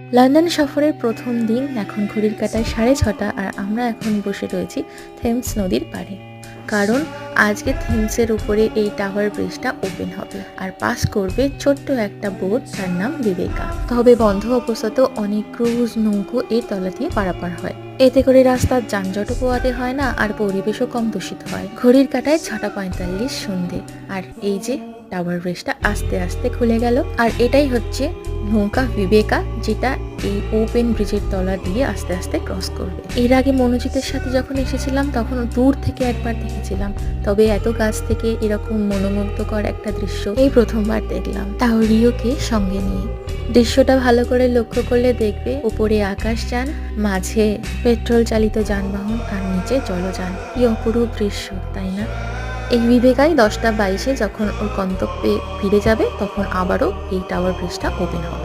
London সফরের প্রথম দিন এখন ঘড়ির কাটায় সাড়ে ছটা আর আমরা এখন বসে রয়েছি থেমস নদীর পাড়ে। কারণ আজকে থেমসের উপরে এই টাওয়ার ব্রিজটা ওপেন হবে আর পাস করবে ছোট্ট একটা বোট যার নাম বিবেকা। তবে বন্ধ অবস্থাতেও অনেক ক্রুজ নৌকো এই তলা দিয়ে পারাপার হয়। এতে করে রাস্তার যানজটও পোয়াতে হয় না আর পরিবেশও কম দূষিত হয়। ঘড়ির কাটায় ছটা পঁয়তাল্লিশ সন্ধে। আর এই যে, টাওয়ার ব্রিজটা আস্তে আস্তে খুলে গেল। আর এটাই হচ্ছে নৌকা বিবেকা, যেটা এই ওপেন ব্রিজের তলা দিয়ে আস্তে আস্তে ক্রস করবে। এর আগে মনোজিতের সাথে যখন এসেছিলাম, তখন দূর থেকে একবার দেখেছিলাম। তবে এত কাছ থেকে এরকম মনোমুগ্ধকর একটা দৃশ্য এই প্রথমবার দেখলাম। তাও রিওকে সঙ্গে নিয়ে। দৃশ্যটা ভালো করে লক্ষ্য করলে দেখবে উপরে আকাশ যান, মাঝে পেট্রোল চালিত যানবাহন, আর নিচে জলযান। কি অপরূপ দৃশ্য, তাই না? এই বিবেকাই দশটা বাইশে যখন ওর গন্তব্যে ফিরে যাবে, তখন আবারও এই টাওয়ার ব্রিজটা ওপেন হবে।